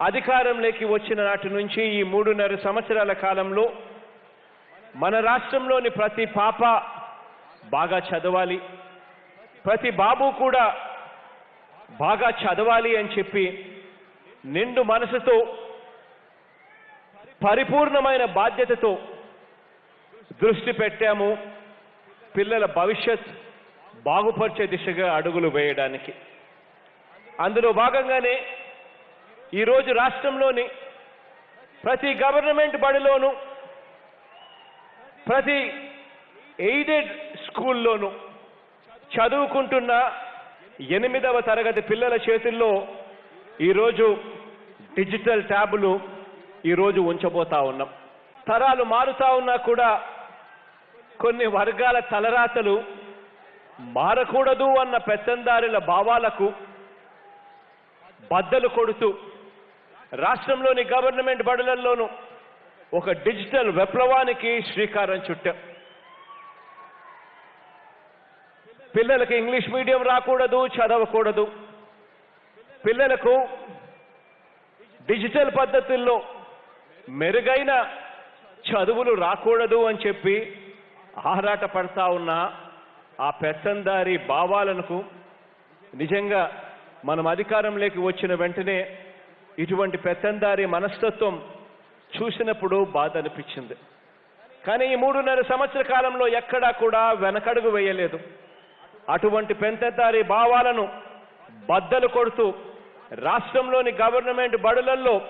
అధికారంలోకి వచ్చిన నాటి నుంచి ఈ మూడున్నర సంవత్సరాల కాలంలో మన రాష్ట్రంలోని ప్రతి పాప బాగా చదవాలి. ప్రతి బాబు కూడా బాగా చదవాలి అని చెప్పి నిండు మనసుతో పరిపూర్ణమైన బాధ్యతతో దృష్టి పెట్టాము. పిల్లల భవిష్యత్ బాగుపరిచే దిశగా అడుగులు వేయడానికి. అందులో భాగంగానే ఈరోజు రాష్ట్రంలోని ప్రతి గవర్నమెంట్ బడిలోనూ ప్రతి ఎయిడెడ్ స్కూల్లోనూ చదువుకుంటున్న ఎనిమిదవ తరగతి పిల్లల చేతుల్లో ఈరోజు డిజిటల్ ట్యాబులు ఈరోజు ఉంచబోతా ఉన్నాం. తరాలు మారుతా ఉన్నా కూడా కొన్ని వర్గాల తలరాతలు మారకూడదు అన్న పెత్తందారుల భావాలకు బద్దలు కొడుతూ రాష్ట్రంలోని గవర్నమెంట్ బడులలోనూ ఒక డిజిటల్ విప్లవానికి శ్రీకారం చుట్టాం. పిల్లలకు ఇంగ్లీష్ మీడియం రాకూడదు చదవకూడదు. పిల్లలకు డిజిటల్ పద్ధతుల్లో మెరుగైన చదువులు రాకూడదు అని చెప్పి ఆరాట పడతా ఉన్న ఆ పెత్తందారి భావాలకు నిజంగా మనం అధికారంలోకి వచ్చిన వెంటనే ఇటువంటి పెత్తందారి మనస్తత్వం చూసినప్పుడు బాధ అనిపించింది. కానీ ఈ మూడున్నర సంవత్సర కాలంలో ఎక్కడా కూడా వెనకడుగు వేయలేదు. అటువంటి పెంతదారి భావాలను బద్దలు కొడుతూ రాష్ట్రంలోని గవర్నమెంట్ బడులల్లో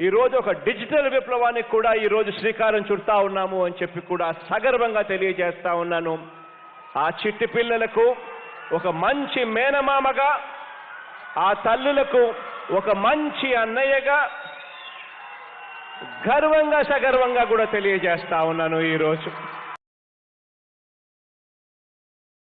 ఈరోజు ఒక డిజిటల్ విప్లవానికి కూడా ఈరోజు శ్రీకారం చుడతా ఉన్నాము అని చెప్పి కూడా సగర్వంగా తెలియజేస్తా ఉన్నాను. ఆ చిట్టి పిల్లలకు ఒక మంచి మేనమామగా ఆ తల్లులకు ఒక మంచి అన్నయ్యగా గర్వంగా సగర్వంగా కూడా తెలియజేస్తా ఉన్నాను ఈరోజు.